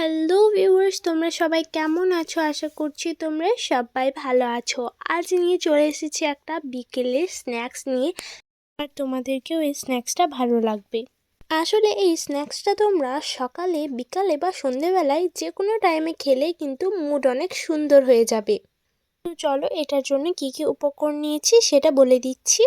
Hello viewers তোমরা সবাই কেমন আছো? আশা করছি তোমরা সবাই ভালো আছো। আজ নিয়ে চলে এসেছি একটা বিকেলের স্ন্যাক্স নিয়ে। আর তোমাদেরকেও এই স্ন্যাক্সটা ভালো লাগবে। আসলে এই স্ন্যাক্সটা তোমরা সকালে, বিকালে বা সন্ধেবেলায় যে কোনো টাইমে খেলে কিন্তু মুড অনেক সুন্দর হয়ে যাবে। তো চলো এটার জন্য কি কি উপকরণ নিয়েছি সেটা বলে দিচ্ছি।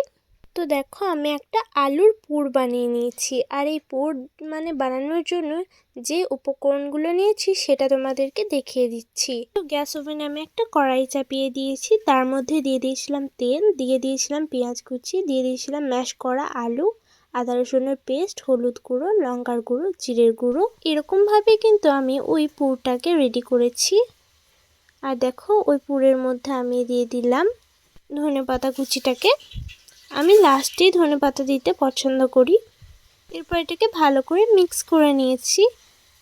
তো দেখো আমি একটা আলুর পুর বানিয়ে নিয়েছি। আর এই পুর মানে বানানোর জন্য যে উপকরণগুলো নিয়েছি সেটা তোমাদেরকে দেখিয়ে দিচ্ছি। তো গ্যাস ওভেনে আমি একটা কড়াই চাপিয়ে দিয়েছি। তার মধ্যে দিয়ে দিয়েছিলাম তেল, দিয়ে দিয়েছিলাম পেঁয়াজ কুচি, দিয়ে দিয়েছিলাম ম্যাশ করা আলু, আদা রসুনের পেস্ট, হলুদ গুঁড়ো, লঙ্কার গুঁড়ো, জিরের গুঁড়ো। এরকমভাবে কিন্তু আমি ওই পুরটাকে রেডি করেছি। আর দেখো ওই পুরের মধ্যে আমি দিয়ে দিলাম ধনে পাতা কুচিটাকে। আমি লাস্টেই ধনে পাতা দিতে পছন্দ করি। এরপর এটাকে ভালো করে মিক্স করে নিয়েছি।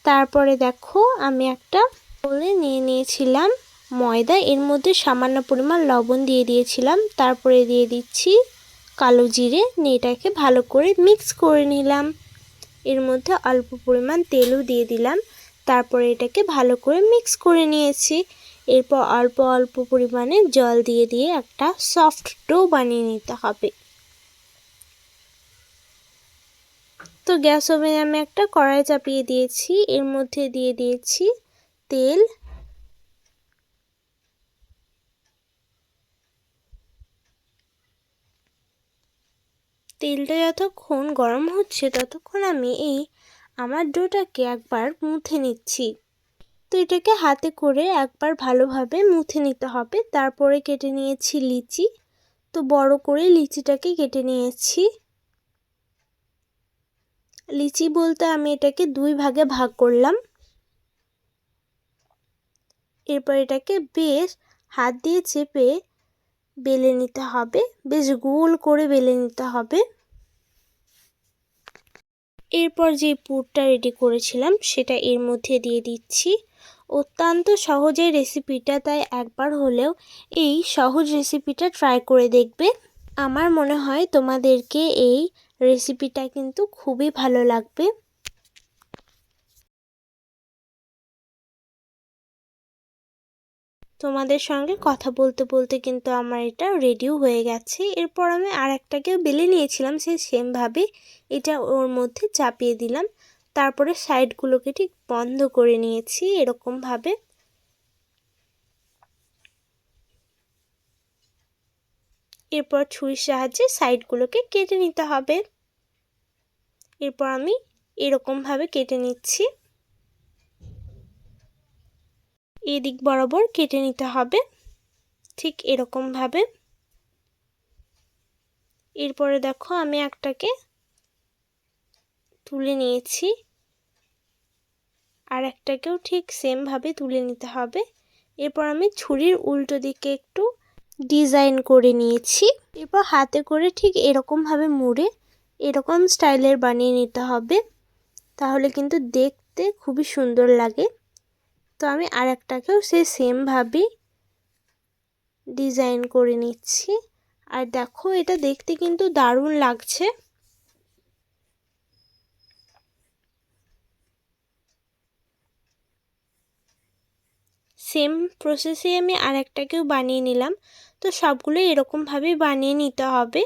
তারপরে দেখো, আমি একটা বলে নিয়ে নিয়েছিলাম ময়দা। এর মধ্যে সামান্য পরিমাণ লবণ দিয়ে দিয়েছিলাম। তারপরে দিয়ে দিচ্ছি কালো জিরে। নিয়ে এটাকে ভালো করে মিক্স করে নিলাম। এর মধ্যে অল্প পরিমাণ তেলও দিয়ে দিলাম। তারপরে এটাকে ভালো করে মিক্স করে নিয়েছি। এরপর অল্প অল্প পরিমাণে জল দিয়ে দিয়ে একটা সফট ডো বানিয়ে নিতে হবে। তো গ্যাস ওভেনে আমি একটা কড়াই চাপিয়ে দিয়েছি। এর মধ্যে দিয়ে দিয়েছি তেল। তেলটা যতক্ষণ গরম হচ্ছে ততক্ষণ আমি এই আমার ডোটাকে একবার মুথে নিচ্ছি। তো এটাকে হাতে করে একবার ভালোভাবে মুথে নিতে হবে। তারপরে কেটে নিয়েছি লিচি। তো বড় করে লিচিটাকে কেটে নিয়েছি। লিচি বলতে আমি এটাকে দুই ভাগে ভাগ করলাম। এরপর এটাকে বেশ হাত দিয়ে চেপে বেলে নিতে হবে। বেশ গোল করে বেলে নিতে হবে। এরপর যে পুরটা রেডি করেছিলাম, সেটা এর মধ্যে দিয়ে দিচ্ছি। অত্যন্ত সহজের রেসিপিটা তাই একবার হলেও এই সহজ রেসিপিটা ট্রাই করে দেখবে। আমার মনে হয় তোমাদেরকে এই রেসিপিটা কিন্তু খুবই ভালো লাগবে। তোমাদের সঙ্গে কথা বলতে বলতে কিন্তু আমার এটা রেডিও হয়ে গেছে। এরপর আমি আর একটাকেও বেলে নিয়েছিলাম, সেই সেমভাবে এটা ওর মধ্যে চাপিয়ে দিলাম। তারপরে সাইডগুলোকে ঠিক বন্ধ করে নিয়েছি এরকমভাবে। এরপর ছুরির সাহায্যে সাইডগুলোকে কেটে নিতে হবে। এরপর আমি এরকমভাবে কেটে নিচ্ছি। এদিক বরাবর কেটে নিতে হবে, ঠিক এরকমভাবে। এরপরে দেখো আমি একটাকে তুলে নিয়েছি। আর একটাকেও ঠিক সেমভাবে তুলে নিতে হবে। এরপর আমি ছুরির উল্টো দিকে একটু ডিজাইন করে নিয়েছি। এরপর হাতে করে ঠিক এরকমভাবে মুড়ে এরকম স্টাইলের বানিয়ে নিতে হবে। তাহলে কিন্তু দেখতে খুবই সুন্দর লাগে। তো আমি আর একটাকেও সে সেমভাবেই ডিজাইন করে নিচ্ছি। আর দেখো এটা দেখতে কিন্তু দারুণ লাগছে। সেম প্রসেসে আমি আর একটাকেও বানিয়ে নিলাম। তো সবগুলো এরকমভাবেই বানিয়ে নিতে হবে।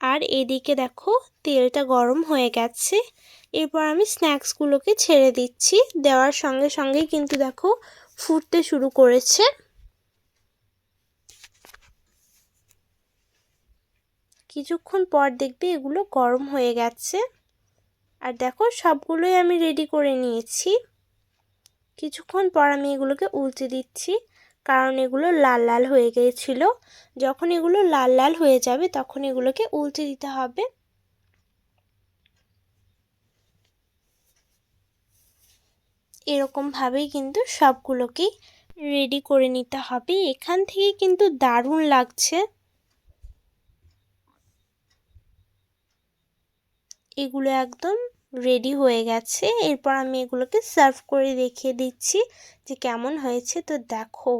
আর এদিকে দেখো, তেলটা গরম হয়ে গেছে। এরপর আমি স্ন্যাক্সগুলোকে ছেড়ে দিচ্ছি। দেওয়ার সঙ্গে সঙ্গেই কিন্তু দেখো, ফুটতে শুরু করেছে। কিছুক্ষণ পর দেখবে এগুলো গরম হয়ে গেছে। আর দেখো, সবগুলোই আমি রেডি করে নিয়েছি। কিছুক্ষণ পর আমি এগুলোকে উল্টে দিচ্ছি। কারণ এগুলো লাল লাল হয়ে গিয়েছিল। যখন এগুলো লাল লাল হয়ে যাবে, তখন এগুলোকে উল্টে দিতে হবে। এরকমভাবেই কিন্তু সবগুলোকেই রেডি করে নিতে হবে। এখান থেকে কিন্তু দারুণ লাগছে। এগুলো একদম রেডি হয়ে গেছে। এরপর আমি এগুলোকে সার্ভ করে দেখিয়ে দিচ্ছি যে কেমন হয়েছে। তো দেখো।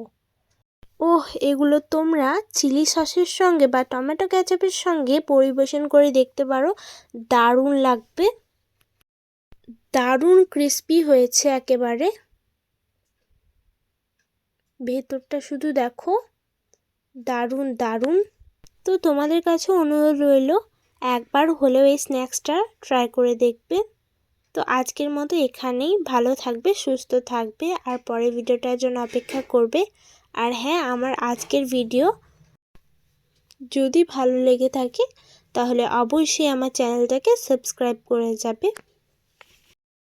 ওহ, এগুলো তোমরা চিলি সসের সঙ্গে বা টমেটো ক্যাচাপের সঙ্গে পরিবেশন করে দেখতে পারো। দারুণ লাগবে। দারুণ ক্রিস্পি হয়েছে একেবারে। ভেতরটা শুধু দেখো। দারুণ দারুণ। তো তোমাদের কাছে অনুরোধ রইল একবার হলেও এই স্ন্যাক্সটা ট্রাই করে দেখবে। তো আজকের মতো এখানেই। ভালো থাকবে, সুস্থ থাকবে, আর পরের ভিডিওটার জন্য অপেক্ষা করবে। আর হ্যাঁ আমার আজকের ভিডিও যদি ভালো লেগে থাকে, তাহলে অবশ্যই আমার চ্যানেলটাকে সাবস্ক্রাইব করে যাবে।